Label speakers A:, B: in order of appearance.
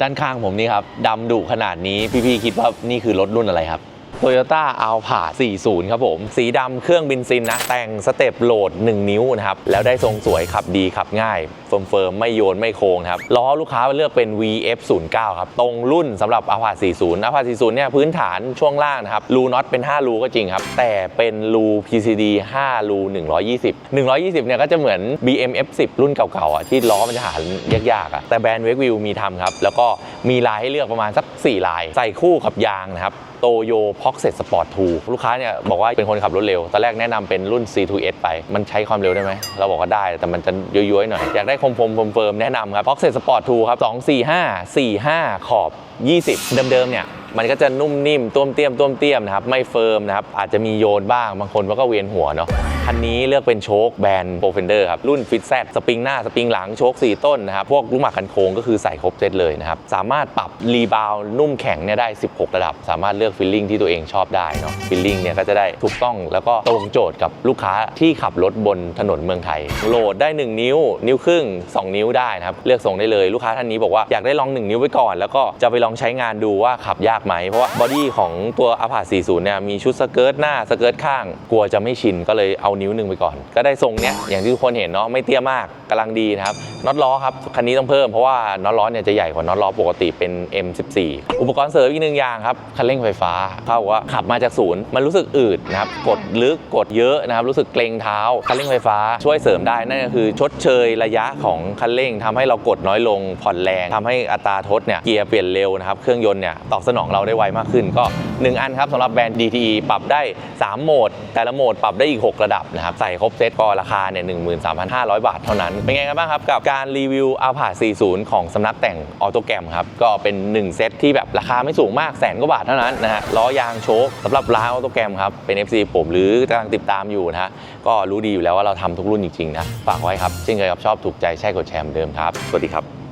A: ด้านข้างผมนี่ครับดำดุขนาดนี้พี่ๆคิดว่านี่คือรถรุ่นอะไรครับ Toyota a l p a 40 ครับผม สีดำเครื่องบินซินนะ แต่งสเต็ปโหลด 1 นิ้วนะครับ แล้วได้ทรงสวยขับดีขับง่ายเฟิร์มเฟิร์มไม่โยนไม่โค้งครับ ล้อลูกค้าเลือกเป็น VF09 ครับ ตรงรุ่นสำหรับ a l p a 40 a l p a 40 เนี่ยพื้นฐานช่วงล่างนะครับ รูน็อตเป็น 5 รูก็จริงครับ แต่เป็นรู PCD 5 รู 120 120 เนี่ยก็จะเหมือน BM F10 รุ่นเก่าๆอะที่ล้อมันจะหายากๆอะแต่แบรนด์เวกวิวมีทำครับแล้วก็ มีลายให้เลือกประมาณสัก 4 ลาย ใส่คู่กับยางนะครับโตโยพ็อกเซตสปอร์ตทูลูกค้าเนี่ยบอกว่าเป็นคนขับรถเร็ว ตอนแรกแนะนำเป็นรุ่น C2S ไป มันใช้ความเร็วได้ไหม เราบอกว่าได้ แต่มันจะย้อยๆหน่อย อยากได้คมพมเฟิร์มๆแนะนำครับพ็อกเซตสปอร์ตทูครับ 245 45 ขอบ 20 เดิมๆเนี่ย มันก็จะนุ่มนิ่มต้วมเตี้ยมต้วมเตี้ยมนะครับไม่เฟิร์มนะครับ อาจจะมีโยนบ้างบางคนก็เวียนหัวเนาะคันนี้เลือกเป็นโชคแบรนด์โปรเฟนเดอร์ครับ รุ่นฟิตแซสปริงหน้า สปริงหลังโชค4 ต้นนะครับ พวกลูกหมากคันโค้งก็คือใส่ครบเซตเลยนะครับ สามารถปรับรีบาวนุ่มแข็งเนี่ยได้ 16 ระดับ สามารถเลือกฟิลลิ่งที่ตัวเองชอบได้เนาะฟิลลิ่งเนี่ยก็จะได้ถูกต้องแล้วก็ตรงโจทย์กับลูกค้าที่ขับรถบนถนนเมืองไทยโหลดได้ 1 นิ้ว นิ้วครึ่ง 2 นิ้วได้นะครับเลือกส่งได้เลยลูกค้าท่านนี้บอกว่าอยากได้ลอง 1 นิ้วไว้ก่อน แล้วก็จะไปลองใช้งานดูว่าขับยากไหม เพราะว่าบอดี้ของตัวอ p า40 เนี่ยมีชุดสเกิร์ตหน้าสเกิร์ตข้าง กลัวจะไม่ชินก็เลยเอานิ้วหนึ่งไปก่อน ก็ได้ทรงเนี้ยอย่างที่ทุกคนเห็นเนาะไม่เตี้ยมากกำลังดีนะครับน็อตล้อครับคันนี้ต้องเพิ่มเพราะว่าน็อตล้อเนี่ยจะใหญ่กว่าน็อตล้อปกติเป็น M14 อุปกรณ์เสริมอีกหนึ่งอย่างครับคันเร่งไฟฟ้าเขาบอกว่าขับมาจากศูนย์มันรู้สึกอืดนะครับกดลึกกดเยอะนะครับรู้สึกเกรงเท้าคันเร่งไฟฟ้าช่วยเสริมได้นั่นก็คือชดเชยระยะของคันเร่งทำให้เรากดน้อยลงผ่อนแรงทำให้อัตราทดเนี่ยเกียร์เปลี่ยนเร็วนะครับเครื่องยนต์เนี่ยตอบสนองเราได้ไวมากขึ้นก็ 1 อันครับสำหรับแบรนด์ DTE ปรับได้ 3 โหมด แต่ละโหมดปรับได้อีก 6 ระดับนะครับใส่ครบเซตก็ราคาเนี่ย13,500บาทเท่านั้นเป็นไงกันบ้างครับ กับการรีวิว a l p a 40 ของสำนักแต่งออโตแกรมครับ ก็เป็น 1 เซตที่แบบราคาไม่สูงมากแสนกว่าบาทเท่านั้นนะฮะล้อยางโชคสำหรับร้านออโตแกรมครับ เป็น FC ผมหรือกำลังติดตามอยู่นะฮะก็รู้ดีอยู่แล้วว่าเราทำทุกรุ่นจริงๆนะฝากไว้ครับเช่นเคยครับชอบถูกใจแช่กดแชร์เหมือนเดิมครับสวัสดีครับ